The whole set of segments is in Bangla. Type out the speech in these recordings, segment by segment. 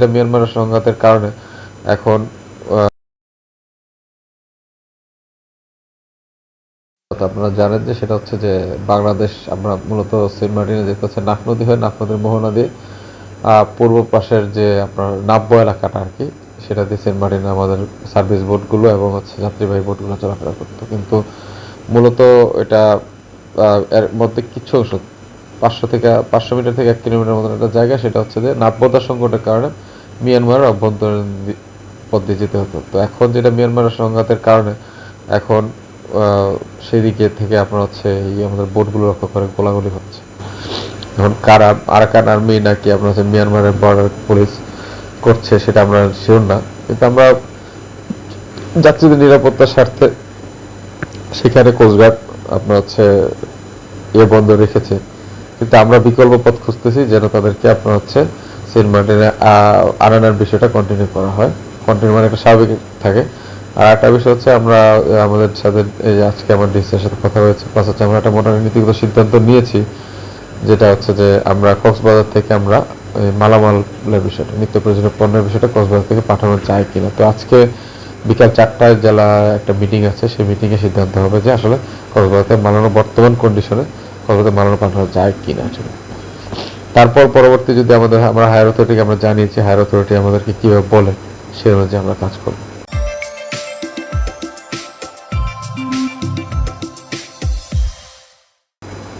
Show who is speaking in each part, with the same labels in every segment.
Speaker 1: এটা মিয়ানমারের সংঘাতের কারণে। এখন আপনারা জানেন যে সেটা হচ্ছে যে বাংলাদেশ, আমরা মূলত সেন্ট মার্টিনে যেতে হচ্ছে নাফ নদী হয়, নাফ নদীর মোহনা পূর্ব পাশের যে আপনার নাব্য এলাকাটা আর কি, সেটা দিয়ে সেন্ট মার্টিনে আমাদের সার্ভিস বোটগুলো এবং হচ্ছে যাত্রীবাহী বোটগুলো চলাফেরা করতো। কিন্তু মূলত এটা এর মধ্যে কিছু অংশ, পাঁচশো থেকে, পাঁচশো মিটার থেকে এক কিলোমিটার মতন একটা জায়গা, সেটা হচ্ছে যে নাব্যতা সংকটের কারণে মিয়ানমারের অভ্যন্তরীণ পথ দিয়ে যেতে হতো। তো এখন যেটা মিয়ানমারের সংঘাতের কারণে, এখন সেদিকে থেকে আপনার হচ্ছে এই আমাদের বোটগুলো রক্ষা করে গোলাগুলি হচ্ছে। এখন কারা, আরাকান আর্মি নাকি আপনার হচ্ছে মিয়ানমারের বর্ডার পুলিশ করছে সেটা আমরা শিওর না। কিন্তু আমরা যাত্রীদের নিরাপত্তার স্বার্থে সেখানে কোস্টগার্ড আপনার হচ্ছে এ বন্ধ রেখেছে। কিন্তু আমরা বিকল্প পথ খুঁজতেছি যেন তাদেরকে আপনার হচ্ছে সেন্ট মার্টিনে আনানোর বিষয়টা কন্টিনিউ করা হয়। কন্টিনিউ মানে একটা স্বাভাবিক থাকে। আর একটা বিষয় হচ্ছে আমরা, আমাদের সাথে, এই আজকে আমার ডিসির সাথে কথা হয়েছে প্লাস হচ্ছে আমরা একটা মোটামুটি নীতিগত সিদ্ধান্ত নিয়েছি, যেটা হচ্ছে যে আমরা কক্সবাজার থেকে আমরা মালামালের বিষয়টা, নিত্য প্রয়োজনীয় পণ্যের বিষয়টা কক্সবাজার থেকে পাঠানো যায় কিনা। তো আজকে বিকাল চারটায় জেলা একটা মিটিং আছে, সেই মিটিংয়ে সিদ্ধান্ত হবে যে আসলে কক্সবাজার থেকে মালানো বর্তমান কন্ডিশনে কক্সবাজার মালানো পাঠানো যায় কিনা। আসলে তারপর পরবর্তী যদি আমাদের, আমরা হায়ার অথরিটিকে আমরা জানিয়েছি হায়ার অথরিটি আমাদেরকে কীভাবে বলে, সেই অনুযায়ী আমরা কাজ করব।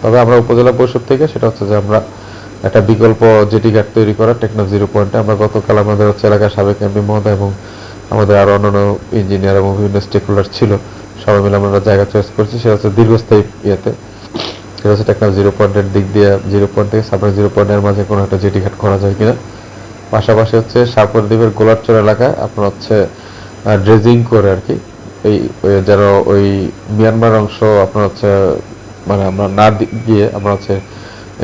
Speaker 1: তবে আমরা উপজেলা পরিষদ থেকে, সেটা হচ্ছে যে আমরা একটা বিকল্প জেটি ঘাট তৈরি করা টেকনো জিরো পয়েন্টে আমরা গতকাল আমাদের হচ্ছে এলাকার সাবেক এমপি মহোদয় এবং আমাদের আরও অন্যান্য ইঞ্জিনিয়ার এবং বিভিন্ন স্টেক হোল্ডার ছিল। সবাই মিলে আমরা জায়গা চয়েস করছি, সেটা হচ্ছে দীর্ঘস্থায়ী ইয়েতে। সেটা টেকনো জিরো পয়েন্টের দিক দিয়ে জিরো পয়েন্ট থেকে সাবরে জিরো পয়েন্টের মাঝে কোনো একটা জেটি ঘাট করা যায় কিনা। পাশাপাশি হচ্ছে সাপুর দ্বীপের গোলারচর এলাকায় আপনার হচ্ছে ড্রেজিং করে আর কি। এই যেন ওই মিয়ানমার অংশ আপনার হচ্ছে মানে আমরা না গিয়ে আমরা হচ্ছে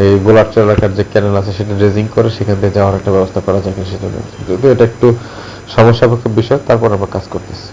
Speaker 1: এই গোলারচর এলাকার যে ক্যানেল আছে সেটা ড্রেজিং করে সেখান থেকে যাওয়ার একটা ব্যবস্থা করা যায় সেটা যদিও এটা একটু সমস্যাপূর্ণ বিষয়, তারপর আমরা কাজ করতেছি।